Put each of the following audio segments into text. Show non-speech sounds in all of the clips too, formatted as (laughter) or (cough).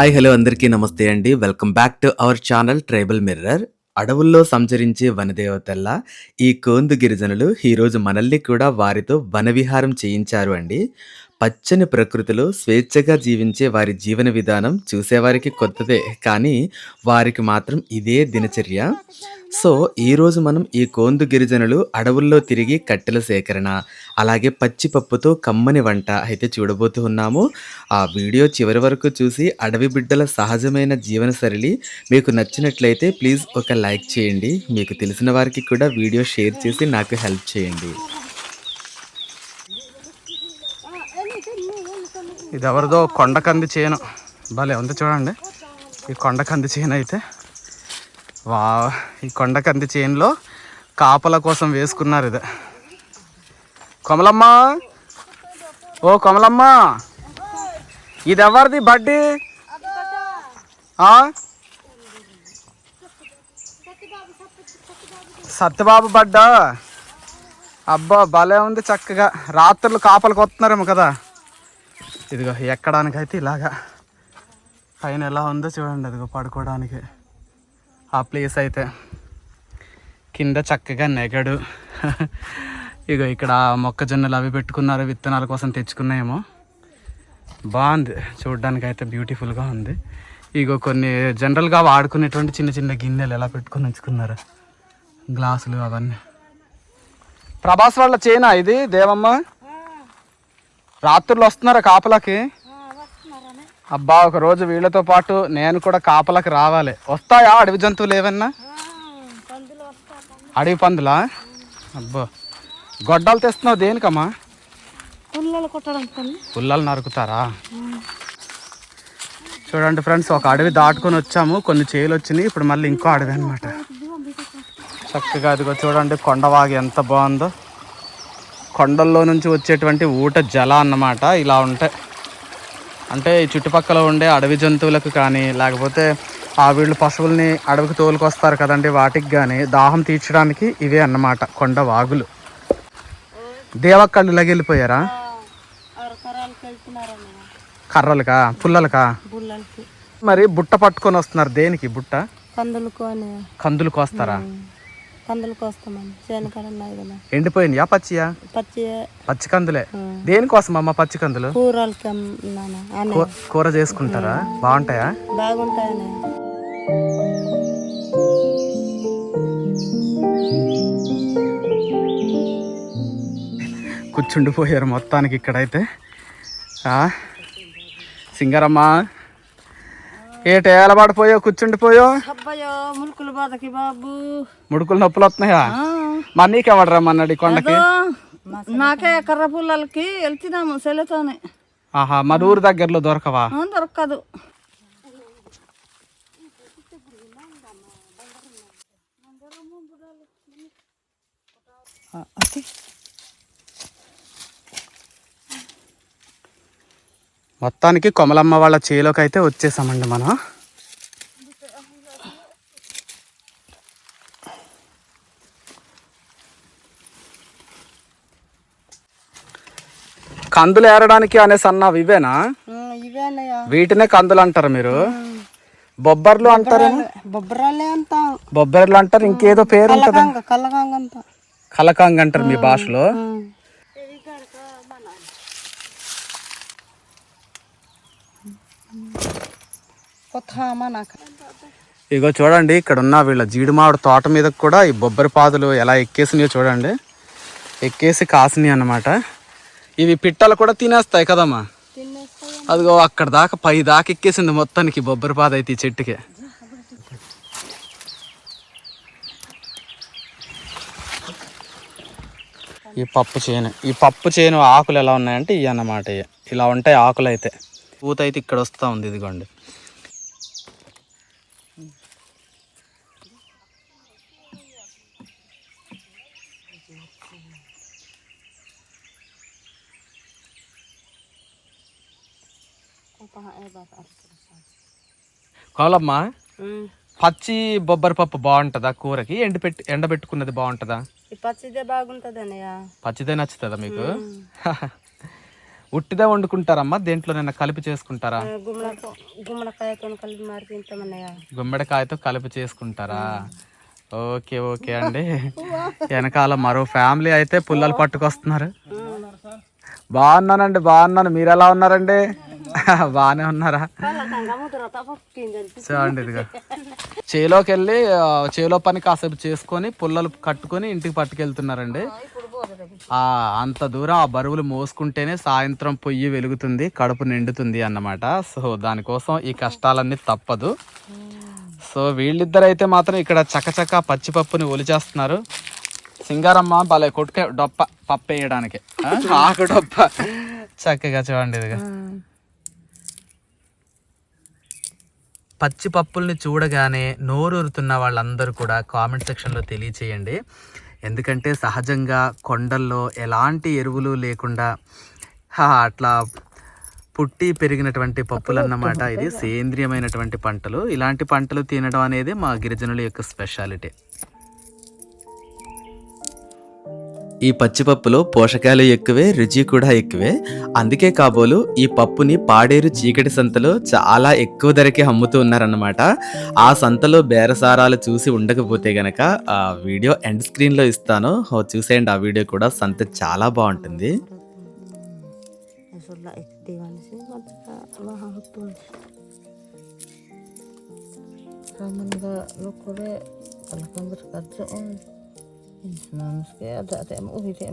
Hi hello అందరికీ నమస్తే అండి. Welcome back to our channel tribal mirror. అడవుల్లో సంచరించే వనదేవతల్లా ఈ కోందు గిరిజనులు ఈరోజు మనల్ని కూడా వారితో వనవిహారం చేయించారు అండి. పచ్చని ప్రకృతిలో స్వేచ్ఛగా జీవించే వారి జీవన విధానం చూసేవారికి కొత్తదే. కానీ వారికి మాత్రం ఇదే దినచర్య. సో ఈరోజు మనం ఈ కోందు గిరిజనులు అడవుల్లో తిరిగి కట్టెల సేకరణ అలాగే పచ్చిపప్పుతో కమ్మని వంట అయితే చూడబోతూ ఉన్నాము. ఆ వీడియో చివరి వరకు చూసి అడవి బిడ్డల సహజమైన జీవన శైలి మీకు నచ్చినట్లయితే ప్లీజ్ ఒక లైక్ చేయండి. మీకు తెలిసిన వారికి కూడా వీడియో షేర్ చేసి నాకు హెల్ప్ చేయండి. ఇది ఎవరిదో కొండకంది చేను. భలే ఉంది చూడండి. ఈ కొండకంది చేను అయితే. వా ఈ కొండకంది చేనులో కాపల కోసం వేసుకున్నారు ఇది. కొమలమ్మ! ఓ కొమలమ్మ! ఇది ఎవరిది బడ్డీ సత్యబాబు బడ్డా? అబ్బా భలే ఉంది చక్కగా. రాత్రులు కాపలకు వస్తున్నారేమో కదా. ఇదిగో ఎక్కడానికైతే ఇలాగా పైన ఎలా ఉందో చూడండి అదిగో పడుకోవడానికి. ఆ ప్లేస్ అయితే కింద చక్కగా నెగడు. ఇగో ఇక్కడ మొక్కజొన్నలు అవి పెట్టుకున్నారు విత్తనాల కోసం తెచ్చుకున్నాయేమో. బాగుంది. చూడడానికి అయితే బ్యూటిఫుల్గా ఉంది. ఇగో కొన్ని జనరల్గా వాడుకునేటువంటి చిన్న చిన్న గిన్నెలు ఎలా పెట్టుకొని ఉంచుకున్నారు? గ్లాసులు అవన్నీ. ప్రభాస్ వాళ్ళ చేనా ఇది దేవమ్మ? రాత్రులు వస్తున్నారా కాపలకి? అబ్బా ఒక రోజు వీళ్ళతో పాటు నేను కూడా కాపలకి రావాలి. వస్తాయా అడవి జంతువులు ఏమన్నా అడవి పందులా? అబ్బో. గొడ్డలు తెస్తున్నావు దేనికమ్మా? పుల్లలు నరుకుతారా? చూడండి ఫ్రెండ్స్ ఒక అడవి దాటుకొని వచ్చాము. కొన్ని చేలు వచ్చినాయి. ఇప్పుడు మళ్ళీ ఇంకో అడవి అనమాట చక్కగా అదిగో చూడండి కొండవాగి ఎంత బాగుందో. కొండల్లో నుంచి వచ్చేటువంటి ఊట జల అన్నమాట ఇలా ఉంటాయి అంటే ఈ చుట్టుపక్కల ఉండే అడవి జంతువులకు కానీ లేకపోతే ఆ వీళ్ళు పశువుల్ని అడవికి తోలుకొస్తారు కదండి వాటికి కానీ దాహం తీర్చడానికి ఇవే అన్నమాట కొండ వాగులు. దేవక్కళ్ళు వెళ్తున్నారన్న కర్రలకా? పుల్లలకా? మరి బుట్ట పట్టుకొని వస్తున్నారు దేనికి బుట్ట? కందులకు అని కందులు కోస్తారా? కందులకు వస్తామని చేనకాడ ఉన్నాయి కదా. ఎండిపోయినాయా పచ్చియా? పచ్చి పచ్చి కందులే. దేనికోసం అమ్మ పచ్చి కందులు? కూరలకి కూర చేసుకుంటారా? బాగుంటాయా? బాగుంటాయని. కూర్చుండిపోయారు మొత్తానికి ఇక్కడైతే? సింగరమ్మ. ఏటే ఏలబడిపోయో కూర్చుండిపోయో అబ్బాయో ములుకులు బాధకి బాబు. ముడుకులు నొప్పులు వస్తున్నాయా? మా నీకెవడరా మన్నాడు కొండకి? నాకే కర్ర పుల్లలకి వెళ్తున్నాము సెలతోనే. ఆహా మన ఊరు దగ్గరలో దొరకవా? దొరకదు. మొత్తానికి కొమలమ్మ వాళ్ళ చేలోకి అయితే వచ్చేసామండి మనం. కందులు ఏరడానికి అనేసి అన్నావు ఇవేనా? వీటినే కందులు అంటారు మీరు. బొబ్బర్లు అంటారేమో బొబ్బరాలే అంటారు ఇంకేదో పేరు ఉంటుంది కలకాంగ్ అంటారు మీ భాషలో కొత్త అమ్మ నాకు ఇగో చూడండి ఇక్కడ ఉన్న వీళ్ళ జీడిమావిడ తోట మీద కూడా ఈ బొబ్బరి పాదులు ఎలా ఎక్కేసినాయో చూడండి. ఎక్కేసి కాసినాయి అన్నమాట. ఇవి పిట్టలు కూడా తినేస్తాయి కదమ్మా? అదిగో అక్కడ దాకా పై దాకా ఎక్కేసింది మొత్తానికి బొబ్బరి పాద అయితే ఈ చెట్టుకి. ఈ పప్పు చేను ఈ పప్పు చేను ఆకులు ఎలా ఉన్నాయంటే ఇవి అన్నమాట. ఇలా ఉంటాయి ఆకులు అయితే పూత అయితే ఇక్కడ వస్తూ ఉంది ఇదిగోండి. కోలమ్మ పచ్చి బొబ్బరి పప్పు బాగుంటుందా కూరకి? ఎండి పెట్టి ఎండబెట్టుకున్నది బాగుంటుందా? పచ్చిదే బాగుంటది అన్నయ్య పచ్చిదే నచ్చుతుందా మీకు? (laughs) ఉట్టిదే వండుకుంటారమ్మా? దేంట్లోనైనా కలిపి చేసుకుంటారా? గుమ్మడ గుమ్మడికాయతో కలిపి మరి తింటామన్నయ్య. గుమ్మడికాయతో కలిపి చేసుకుంటారా? ఓకే ఓకే అండి. వెనకాల మరో ఫ్యామిలీ అయితే పుల్లలు పట్టుకొస్తున్నారు. బాగున్నానండి బాగున్నాను. మీరు ఎలా ఉన్నారండి? (laughs) బాగానే ఉన్నారా? చూడండి ఇదిగా. చేలోకి వెళ్ళి చేలో పని కాసేపు చేసుకొని పుల్లలు కట్టుకొని ఇంటికి పట్టుకెళ్తున్నారండి. ఆ అంత దూరం ఆ బరువులు మోసుకుంటేనే సాయంత్రం పొయ్యి వెలుగుతుంది కడుపు నిండుతుంది అన్నమాట. సో దానికోసం ఈ కష్టాలన్నీ తప్పదు. సో వీళ్ళిద్దరు అయితే మాత్రం ఇక్కడ చకచక పచ్చిపప్పుని ఒలిచేస్తున్నారు. సింగారమ్మ భలే కొట్టుకే డొప్ప పప్పు వేయడానికి ఆకు డొప్ప. చక్కగా చూడండి ఇదిగా. పచ్చి పప్పుల్ని చూడగానే నోరూరుతున్న వాళ్ళందరూ కూడా కామెంట్ సెక్షన్లో తెలియచేయండి. ఎందుకంటే సహజంగా కొండల్లో ఎలాంటి ఎరువులు లేకుండా అట్లా పుట్టి పెరిగినటువంటి పప్పులు అన్నమాట ఇది సేంద్రియమైనటువంటి పంటలు. ఇలాంటి పంటలు తినడం అనేది మా గిరిజనుల యొక్క స్పెషాలిటీ. ఈ పచ్చిపప్పులో పోషకాలు ఎక్కువే రుచి కూడా ఎక్కువే. అందుకే కాబోలు ఈ పప్పుని పాడేరు చీకటి సంతలో చాలా ఎక్కువ ధరకే అమ్ముతూ ఉన్నారన్నమాట. ఆ సంతలో బేరసారాలు చూసి ఉండకపోతే గనక ఆ వీడియో ఎండ్ స్క్రీన్లో ఇస్తాను. చూసేయండి ఆ వీడియో కూడా సంత చాలా బాగుంటుంది. Em uhi te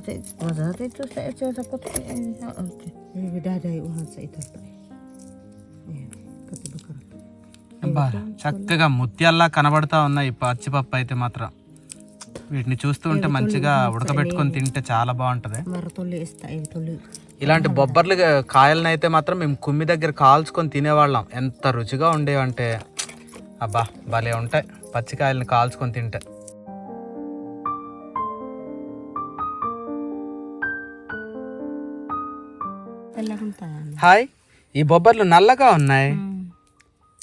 te wada te tu se echa sakot ke ha ate. Ni dadai uhan sa itar. Kati bakar. అబ్బా చక్కగా ముత్యాల్లా కనబడతా ఉన్నాయి పచ్చిపప్పు అయితే మాత్రం వీటిని చూస్తూ ఉంటే మంచిగా ఉడకబెట్టుకొని తింటే చాలా బాగుంటది ఇలాంటి బొబ్బర్లు కాయలను అయితే మాత్రం మేము కుమ్మి దగ్గర కాల్చుకొని తినేవాళ్ళం. ఎంత రుచిగా ఉండేవంటే అబ్బా భలే ఉంటాయి. పచ్చికాయలను కాల్చుకొని తింటే. హాయ్ ఈ బొబ్బర్లు నల్లగా ఉన్నాయి?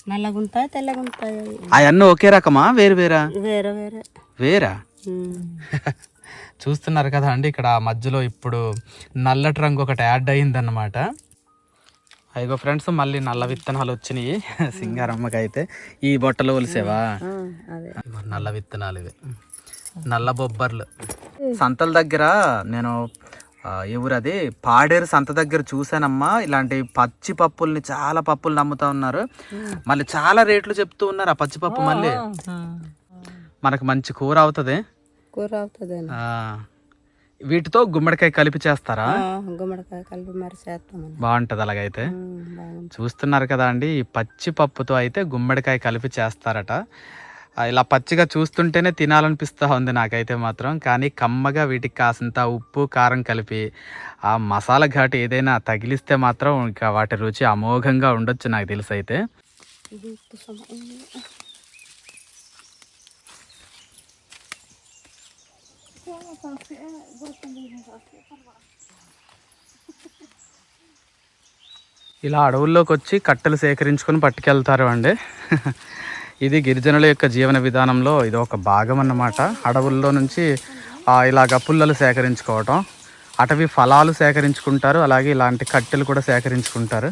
నల్లగుంటాయి తెల్లగుంటాయి. అవన్నీ ఒకే రకమా? వేరు వేరా? వేరే వేరే. వేరా? (laughs) చూస్తున్నారు కదా అండి ఇక్కడ మధ్యలో ఇప్పుడు నల్లటి రంగు ఒకటి యాడ్ అయిందన్నమాట. అయ్యో ఫ్రెండ్స్ మళ్ళీ నల్ల విత్తనాలు వచ్చినాయి. (laughs) సింగారమ్మకి అయితే ఈ బొట్టలు ఒలిసేవా? నల్ల విత్తనాలు ఇవి. నల్ల బొబ్బర్లు. సంతల దగ్గర నేను ఆ, ఏ ఊరు అది? పాడేరు సంత దగ్గర చూసానమ్మా ఇలాంటి పచ్చి పప్పుల్ని చాలా పప్పులు నమ్ముతా ఉన్నారు. మళ్ళీ చాలా రేట్లు చెప్తూ ఉన్నారు ఆ పచ్చి పప్పు మళ్ళీ. మనకు మంచి కూర అవుతుంది. కూర అవుతుంది వీటితో గుమ్మడికాయ కలిపి చేస్తారా? గుమ్మడికాయ కలిపి మరి చేస్తామని బాగుంటది అలాగైతే. చూస్తున్నారు కదా అండి ఈ పచ్చి పప్పుతో అయితే గుమ్మడికాయ కలిపి చేస్తారట. ఇలా పచ్చిగా చూస్తుంటేనే తినాలనిపిస్తూ ఉంది నాకైతే మాత్రం. కానీ కమ్మగా వీటికి కాసింత ఉప్పు కారం కలిపి ఆ మసాలా ఘాటు ఏదైనా తగిలిస్తే మాత్రం ఇంకా వాటి రుచి అమోఘంగా ఉండొచ్చు నాకు తెలిసి అయితే (laughs) ఇలా అడవుల్లోకి వచ్చి కట్టెలు సేకరించుకొని పట్టుకెళ్తారు అండి. (laughs) ఇది గిరిజనుల యొక్క జీవన విధానంలో ఇది ఒక భాగం అన్నమాట. అడవుల్లో నుంచి ఇలా ఇలాగ పుల్లలు సేకరించుకోవటం. అటవీ ఫలాలు సేకరించుకుంటారు అలాగే ఇలాంటి కట్టెలు కూడా సేకరించుకుంటారు.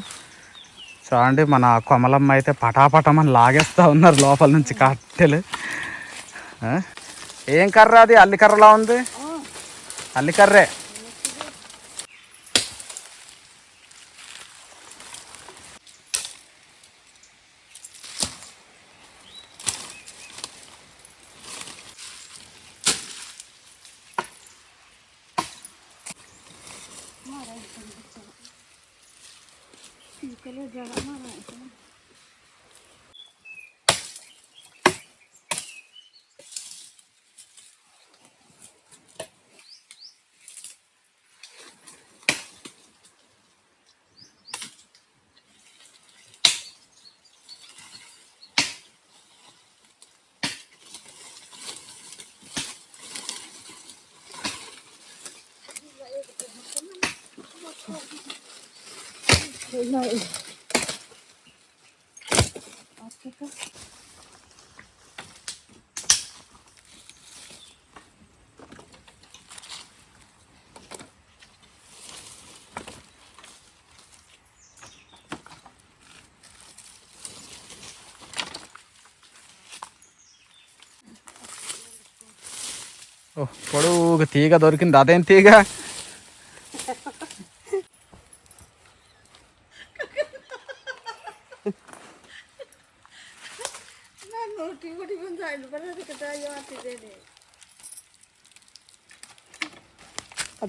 చూడండి మన కొమలమ్మ అయితే పటాపటమని లాగేస్తూ ఉన్నారు లోపల నుంచి కట్టెలు. ఏం కర్ర అది అల్లికర్రలా ఉంది అల్లికర్రే Kalau jalan mana? 옛날에 아프다. పొడవు తీగ దొరికింది అదేం తీగ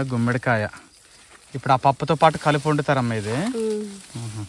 చిన్న గుమ్మడికాయ ఇప్పుడు ఆ పప్పుతో పాటు కలిపి వండుతారమ్మా ఇది మ్మ్.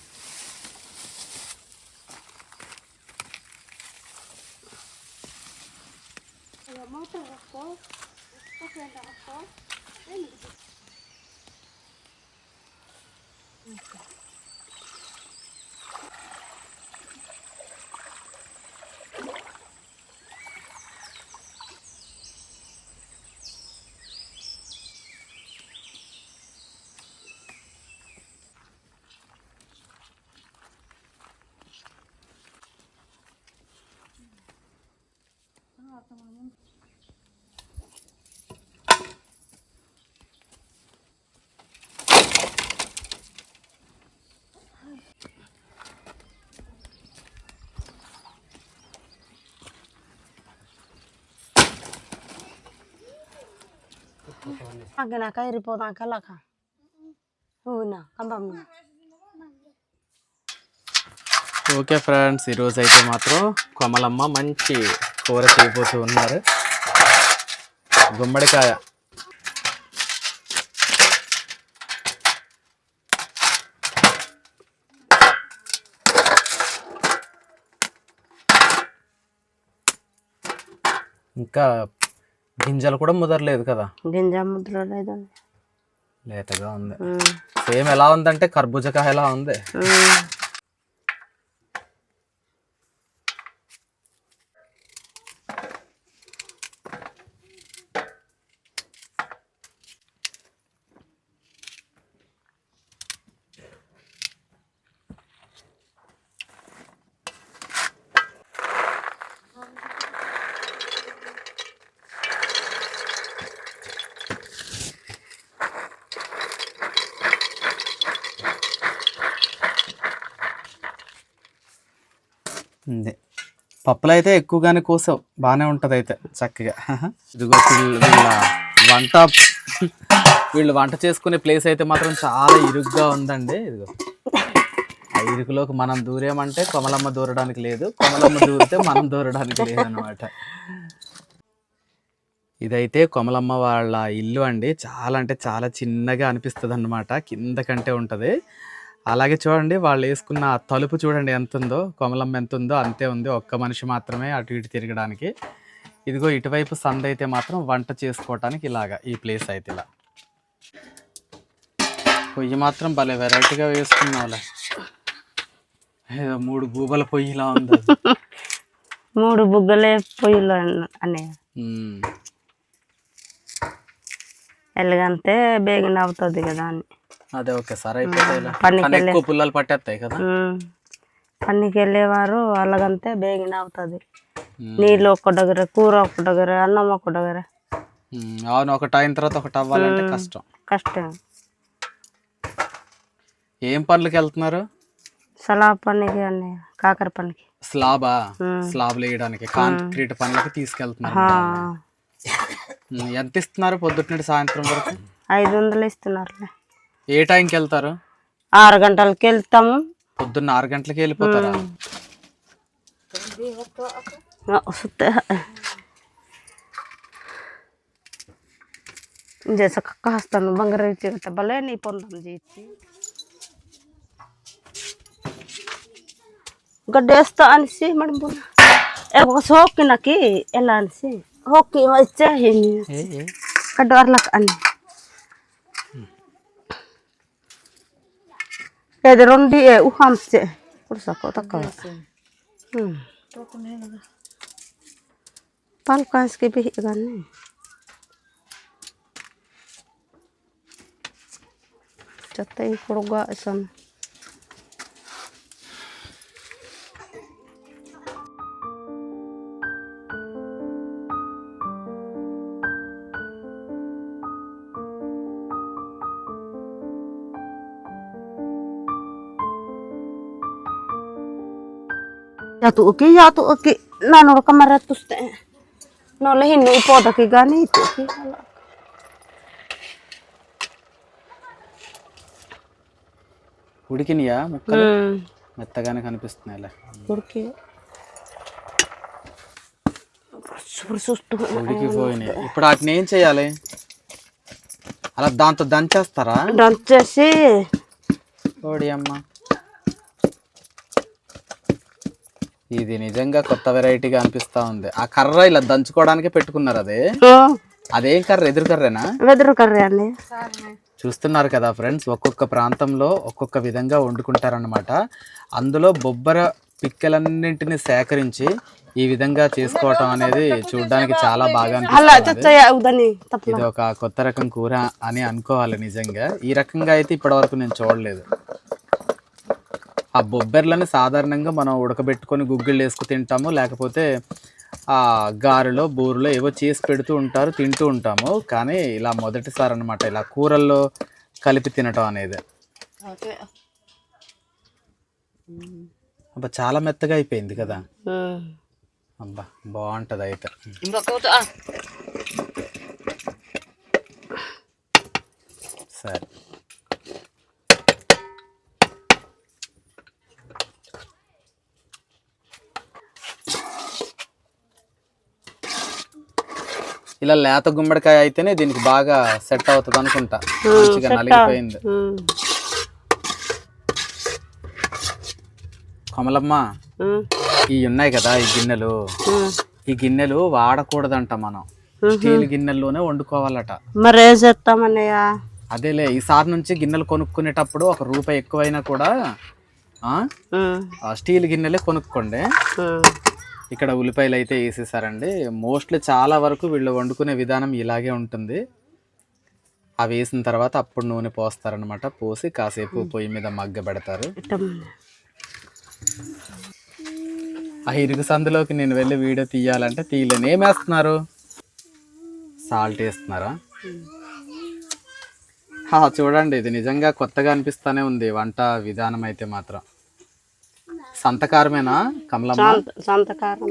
Agak nak air potong okay friends ఈరోజు అయితే మాత్రం కొమలమ్మ మంచి కూర చేయబోతూ ఉన్నారు. గుమ్మడికాయ. ఇంకా గింజలు కూడా ముదరలేదు కదా Ginjam mudra ledo. లేతగా ఉంది. సేమ్ ఎలా ఉందంటే కర్బూజకాయ ఎలా. ఉంది పప్పులు అయితే ఎక్కువగానే కోసావు. బాగానే ఉంటుంది అయితే చక్కగా. ఇదిగో వీళ్ళ వంట వీళ్ళు వంట చేసుకునే ప్లేస్ అయితే మాత్రం చాలా ఇరుగ్గా ఉందండి. ఇదిగో. ఆ ఇరుకులోకి మనం దూరేమంటే కొమలమ్మ దూరడానికి లేదు. కొమలమ్మ దూరితే మనం దూరడానికి లేదు అనమాట ఇదైతే కొమలమ్మ వాళ్ళ ఇల్లు అండి. చాలా అంటే చాలా చిన్నగా అనిపిస్తుంది అనమాట కింద కంటే ఉంటుంది. అలాగే చూడండి వాళ్ళు వేసుకున్న తలుపు చూడండి ఎంత ఉందో కొమలమ్మ ఎంత ఉందో అంతే ఉంది. ఒక్క మనిషి మాత్రమే అటు ఇటు తిరగడానికి. ఇదిగో ఇటువైపు సంద అయితే మాత్రం వంట చేసుకోవటానికి ఇలాగా ఈ ప్లేస్ అయితే ఇలా. పొయ్యి మాత్రం భలే వెరైటీగా వేసుకున్నావులే. ఏదో మూడు గూబల పొయ్యిలా ఉంది. మూడు బుగ్గలే పొయ్యిలో ఉమ్. ఎలాగంటే బేగన అవుతుంది కదా అని. అదే ఓకే సార్ కానీ ఎక్కువ పుల్లలు పట్టేస్తాయి కదా. పనికి వెళ్ళేవారు అలాగంతే బేగన అవుతుంది. నీళ్ళు ఒక దగ్గర కూర ఒక దగ్గర అన్నం ఒక దగ్గర. అవును ఒకటి అయిన తర్వాత ఒకటి అవ్వాలంటే కష్టం. కష్టం. ఏం పనులకి వెళ్తున్నారు? సలా పనికి అన్నయ్య కాకర పనికి. స్లాబా? ఉమ్. స్లాబ్లు వేయడానికి కాంక్రీట్ పనులకి తీసుకెళ్తున్నారు ఎంత ఇస్తున్నారు పొద్దుట నుండి సాయంత్రం వరకు? ఐదు వందలు ఇస్తున్నారులే. ఏ టైంకి వెళ్తారు? ఆరు గంటలకి వెళ్తాము. పొద్దున్న ఆరు గంటలకి వెళ్ళిపోతారా? जैसा కాస్తాను. బంగారం చేత భలే నీ పొందం చేసి గడ్డేస్తా అనేసి మన ఒక నాకు ఎలా అనేసి. ఓకే వచ్చే గడ్డ వర్లకు అని 애들 온디 에 우함째 그래서 거다가 음 빨간색이 비가네 저때 이 고로가 있었네 Nanor kamaratus te. No lehin ni ipodaki gani itu uki. ఉడికినాయా ముక్కలు. మెత్తగానే కనిపిస్తున్నాయిలే Porque sustu ఉడికిపోయినాయి ఇప్పుడు వాటిని ఏం చేయాలి అలా దాంతో దంచేస్తారా దంచేసి ఓడి అమ్మ ఇది నిజంగా కొత్త వెరైటీగా అనిపిస్తా ఉంది. ఆ కర్ర ఇలా దంచుకోవడానికే పెట్టుకున్నారు అదే? అదేం కర్ర ఎదురు కర్రేనా? వెదురు కర్రీ అండి. చూస్తున్నారు కదా ఫ్రెండ్స్ ఒక్కొక్క ప్రాంతంలో ఒక్కొక్క విధంగా వండుకుంటారన్నమాట. అందులో బొబ్బర పిక్కలన్నింటిని సేకరించి ఈ విధంగా చేసుకోవటం అనేది చూడడానికి చాలా బాగా అనిపిస్తుంది ఇది ఒక కొత్త రకం కూర అని అనుకోవాలి నిజంగా. ఈ రకంగా అయితే ఇప్పటి వరకు నేను చూడలేదు. ఆ బొబ్బెర్లని సాధారణంగా మనం ఉడకబెట్టుకొని గుగ్గిళ్ళు వేసుకు తింటాము లేకపోతే ఆ గారెలో బూరెలో ఏవో చేసి పెడుతూ ఉంటారు తింటూ ఉంటాము. కానీ ఇలా మొదటిసారి అన్నమాట ఇలా కూరల్లో కలిపి తినటం అనేది. అబ్బా చాలా మెత్తగా అయిపోయింది కదా. అబ్బా బాగుంటది అయితే. సరే. ఇలా లేత గుమ్మడికాయ అయితేనే దీనికి బాగా సెట్ అవుతుంది అనుకుంటా. మంచిగా నలిగిపోయింది. కమలమ్మ ఈ ఉన్నాయి కదా ఈ గిన్నెలు. ఈ గిన్నెలు వాడకూడదంట మనం. స్టీల్ గిన్నెల్లోనే వండుకోవాలట. మరి ఏం చేస్తామన్నయ్య? అదేలే ఈసారి నుంచి గిన్నెలు కొనుక్కునేటప్పుడు ఒక రూపాయి ఎక్కువైనా కూడా స్టీల్ గిన్నెలే కొనుక్కోండి. ఇక్కడ ఉల్లిపాయలు అయితే వేసేసారండి. మోస్ట్లీ చాలా వరకు వీళ్ళు వండుకునే విధానం ఇలాగే ఉంటుంది. అవి వేసిన తర్వాత అప్పుడు నూనె పోస్తారనమాట పోసి కాసేపు పొయ్యి మీద మగ్గ పెడతారు. ఆ ఇరుగు సందులోకి నేను వెళ్ళి వీడియో తీయాలంటే తీయలేను. ఏం వేస్తున్నారు? సాల్ట్ వేస్తున్నారా? చూడండి ఇది నిజంగా కొత్తగా అనిపిస్తానే ఉంది. వంట విధానం అయితే మాత్రం. సంతకారమేనా కమలమ్మ? సంతకారం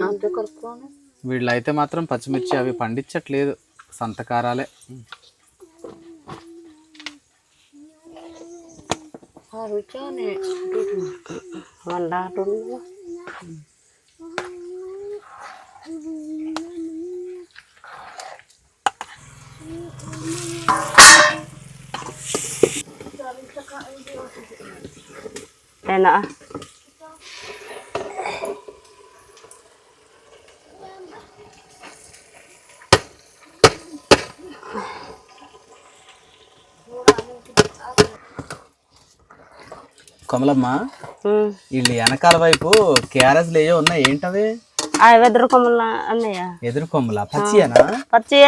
వీళ్ళైతే మాత్రం పచ్చిమిర్చి అవి పండించట్లేదు సంతకారాలే. Enak కమలమ్మ. వీళ్ళు వెనకాల వైపు క్యారెట్లు ఏయో ఉన్నాయి ఏంటవి? ఆ వెదురు కొమ్మల అన్నయ్య. ఎదురు కొమ్మల? పచ్చియేనా? పచ్చి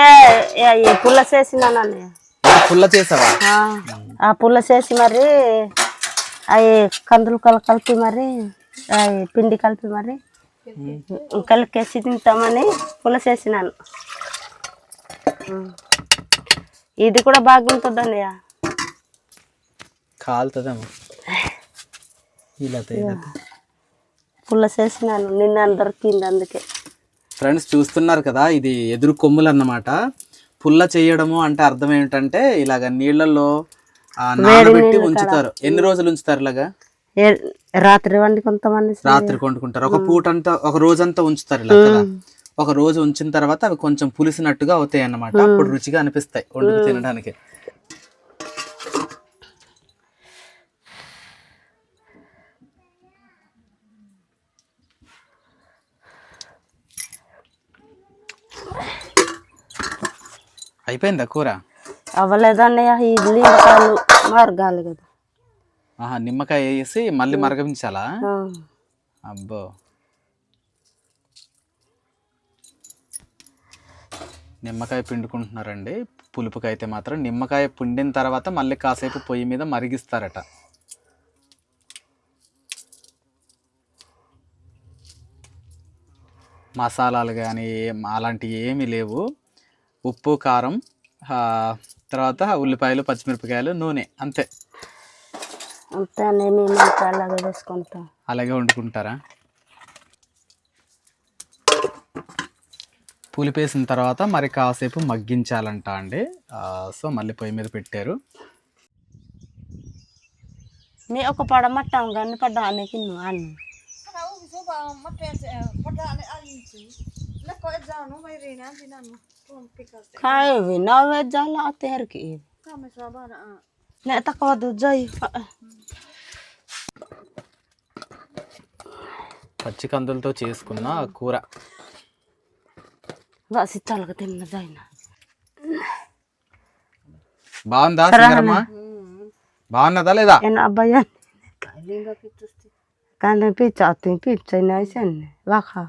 పుల్ల చేసినాను అన్నయ్య? పుల్ల చేసావా? ఆ, పుల్ల చేసి మరి అవి కందులు కల కలిపి మరి అవి పిండి కలిపి మరి కలికేసి తింటామని పుల్ల చేసినాను. ఇది కూడా బాగుంటుంది అన్నయ్య కాలుతుందేమో. ఇలా పుల్ల చేసినాను నిన్న దొరికింది అందుకే. ఫ్రెండ్స్ చూస్తున్నారు కదా ఇది ఎదురు కొమ్ములు అన్నమాట పుల్ల చేయడము అంటే అర్థం ఏమిటంటే ఇలాగ నీళ్ళల్లో ఆ, నానబెట్టి ఉంచుతారు. ఎన్ని రోజులు ఉంచుతారు ఇలాగా? రాత్రి వండి కొంతమంది రాత్రి వండుకుంటారు. ఒక పూట అంతా ఒక రోజంతా ఉంచుతారు ఇలా కదా. ఒక రోజు ఉంచిన తర్వాత అవి కొంచెం పులిసినట్టుగా అవుతాయి అన్నమాట అప్పుడు రుచిగా అనిపిస్తాయి వండుకు తినడానికి. అయిపోయిందా కూర? నీళ్ళకాయలు మార్గాలి కదా. ఆహా నిమ్మకాయ వేసి మళ్ళీ మరగవించాలా ఆ. అబ్బో. నిమ్మకాయ పిండుకుంటున్నారండి. పులుపుకి అయితే మాత్రం నిమ్మకాయ పిండిన తర్వాత మళ్ళీ కాసేపు పొయ్యి మీద మరిగిస్తారట. మసాలాలు కానీ అలాంటివి ఏమీ లేవు. ఉప్పు కారం ఆ, తర్వాత ఉల్లిపాయలు పచ్చిమిరపకాయలు నూనె అంతే. అంతే అలాగే వేసుకుంటాం. అలాగే వండుకుంటారా? పులిపేసిన తర్వాత మరి కాసేపు మగ్గించాలంట అండి. ఆ, సో మళ్ళీ పొయ్యి మీద పెట్టారు. మీ ఒక పడమట్టాం కానీ పడ్డా అనేకి అన్ను Kami sabar ah. లే తక్కువ జై పచ్చి కందులతో చేసుకున్న కూర. వాసి చాలక తిన్న జైన బాగుందా సింగరమ్మ? బాగున్నదా లేదా? అబ్బాయి కానీ పిచ్చా పిచ్చా నైసన్ని వాకా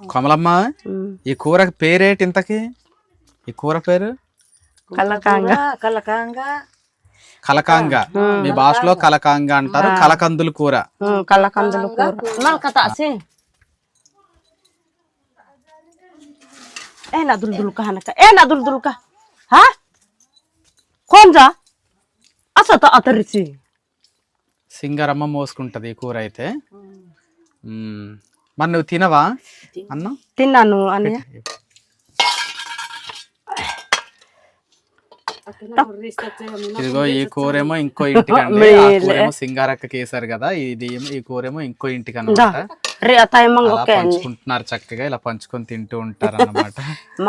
కమలమ్మ ఈ కూర పేరేటి ఇంతకి? ఈ కూర పేరు? కలకాంగా. Kalakanga. కలకాంగ. మీ భాషలో కలకాంగ అంటారు కలకందుల కూర. కలకందులు కూర. ఏ నా హనక ఏ నా దుల్ దుల్క హా? కొంజా అసత అతరిచి సింగరమ్మ మోసుకుంటది ఈ కూర అయితే. మరి నువ్వు తినవా? అన్నం? తిన్నాను అని ఇదిగో (laughs) ఈ కూరేమో ఇంకో ఇంటికి సింగారక్క కేసారు కదా ఇది ఈ కూరేమో ఇంకో ఇంటికి మంగోకే పంచుకుంటున్నారు చక్కగా ఇలా పంచుకొని తింటూ ఉంటారు (laughs)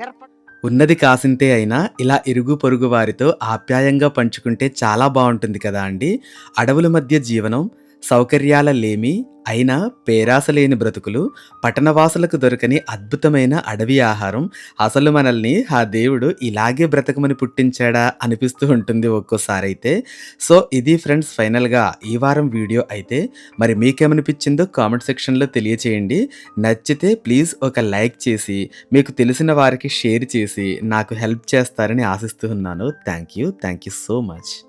గర్ప ఉన్నది కాసింతే అయినా ఇలా ఇరుగు పొరుగు వారితో ఆప్యాయంగా పంచుకుంటే చాలా బాగుంటుంది కదా అండి. అడవుల మధ్య జీవనం సౌకర్యాల లేమి అయినా పేరాసలేని బ్రతుకులు పట్టణవాసులకు దొరకని అద్భుతమైన అడవి ఆహారం అసలు మనల్ని ఆ దేవుడు ఇలాగే బ్రతకమని పుట్టించాడా అనిపిస్తూ ఉంటుంది ఒక్కోసారి అయితే సో ఇది ఫ్రెండ్స్ ఫైనల్గా ఈ వారం వీడియో అయితే. మరి మీకేమనిపించిందో కామెంట్ సెక్షన్లో తెలియచేయండి. నచ్చితే ప్లీజ్ ఒక లైక్ చేసి మీకు తెలిసిన వారికి షేర్ చేసి నాకు హెల్ప్ చేస్తారని ఆశిస్తూ ఉన్నాను. Thank you. Thank you so much.